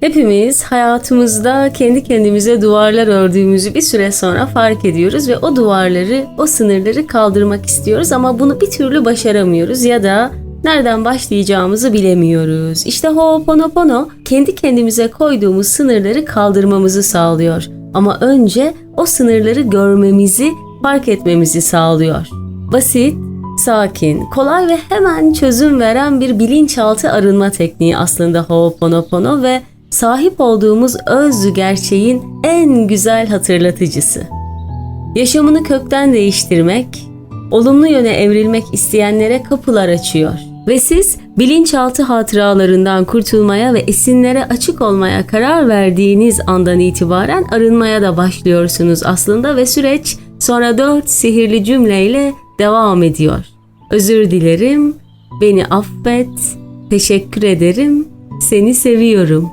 Hepimiz hayatımızda kendi kendimize duvarlar ördüğümüzü bir süre sonra fark ediyoruz ve o duvarları, o sınırları kaldırmak istiyoruz ama bunu bir türlü başaramıyoruz ya da nereden başlayacağımızı bilemiyoruz. İşte Ho'oponopono kendi kendimize koyduğumuz sınırları kaldırmamızı sağlıyor. Ama önce o sınırları görmemizi, fark etmemizi sağlıyor. Basit, sakin, kolay ve hemen çözüm veren bir bilinçaltı arınma tekniği aslında Ho'oponopono ve sahip olduğumuz öz gerçeğin en güzel hatırlatıcısı. Yaşamını kökten değiştirmek, olumlu yöne evrilmek isteyenlere kapılar açıyor. Ve siz bilinçaltı hatıralarından kurtulmaya ve esinlere açık olmaya karar verdiğiniz andan itibaren arınmaya da başlıyorsunuz aslında ve süreç sonra dört sihirli cümleyle devam ediyor. Özür dilerim, beni affet, teşekkür ederim, seni seviyorum.